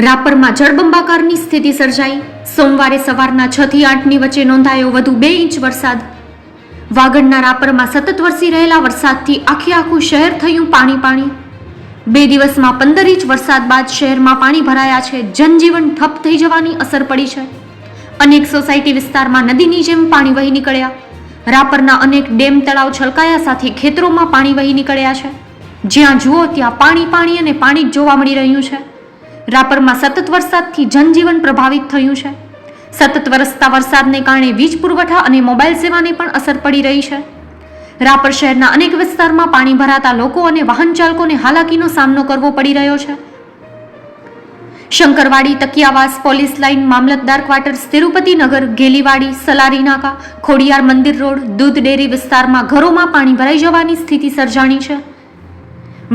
રાપરમાં જળબંબાકારની સ્થિતિ સર્જાઈ. સોમવારે સવારના છ થી આઠની વચ્ચે નોંધાયો વધુ બે ઇંચ વરસાદ. વાગડના રાપરમાં સતત વરસી રહેલા વરસાદથી આખે આખું શહેર થયું પાણી પાણી. બે દિવસમાં પંદર ઇંચ વરસાદ બાદ શહેરમાં પાણી ભરાયા છે. જનજીવન ઠપ થઈ જવાની અસર પડી છે. અનેક સોસાયટી વિસ્તારમાં નદીની જેમ પાણી વહી નીકળ્યા. રાપરના અનેક ડેમ તળાવ છલકાયા સાથે ખેતરોમાં પાણી વહી નીકળ્યા છે. જ્યાં જુઓ ત્યાં પાણી પાણી અને પાણી જ જોવા મળી રહ્યું છે. રાપરમાં સતત વરસાદથી જનજીવન પ્રભાવિત થયું છે. સતત વરસતા વરસાદને કારણે વીજ પુરવઠા અને મોબાઈલ સેવાને પણ અસર પડી રહી છે. રાપર શહેરના અનેક વિસ્તારમાં પાણી ભરાતા લોકો અને વાહન ચાલકોને હાલાકીનો સામનો કરવો પડી રહ્યો છે. શંકરવાડી, તકિયાવાસ, પોલીસ લાઇન, મામલતદાર ક્વાર્ટર્સ તિરુપતિનગર ગેલીવાડી, સલારી નાકા, ખોડિયાર મંદિર રોડ, દૂધ ડેરી વિસ્તારમાં ઘરોમાં પાણી ભરાઈ જવાની સ્થિતિ સર્જાણી છે.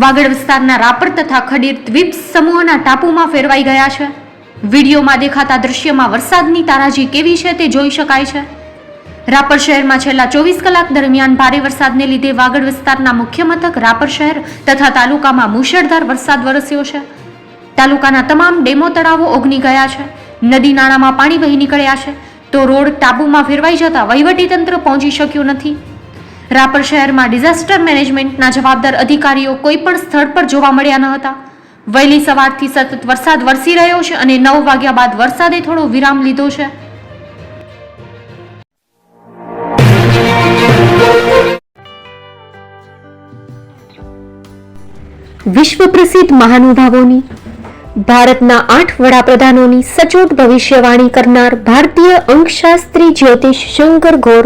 વાગડ વિસ્તારના રાપર તથા ખડીર દ્વીપ સમૂહના ટાપુમાં ફેરવાઈ ગયા છે. વિડીયોમાં દેખાતા દૃશ્યમાં વરસાદની તારાજી કેવી છે તે જોઈ શકાય છે. રાપર શહેરમાં છેલ્લા ચોવીસ કલાક દરમિયાન ભારે વરસાદને લીધે વાગડ વિસ્તારના મુખ્ય મથક રાપર શહેર તથા તાલુકામાં મુશળધાર વરસાદ વરસ્યો છે. તાલુકાના તમામ ડેમો તળાવો ઓગની ગયા છે. નદી નાળામાં પાણી વહી નીકળ્યા છે. તો રોડ ટાપુમાં ફેરવાઈ જતા વહીવટીતંત્ર પહોંચી શક્યું નથી. રાપર શહેરમાં ડિઝાસ્ટર મેનેજમેન્ટના જવાબદાર અધિકારીઓ કોઈ પણ સ્થળ પર જોવા મળ્યા ન હતા. વહેલી સવારથી સતત વરસાદ વરસી રહ્યો છે અને નવ વાગ્યા બાદ વરસાદે થોડો વિરામ લીધો છે. વિશ્વ પ્રસિદ્ધ મહાનુભાવોની, ભારતના આઠ વડાપ્રધાનોની સચોટ ભવિષ્યવાણી કરનાર ભારતીય અંકશાસ્ત્રી જ્યોતિષ શંકર ગોર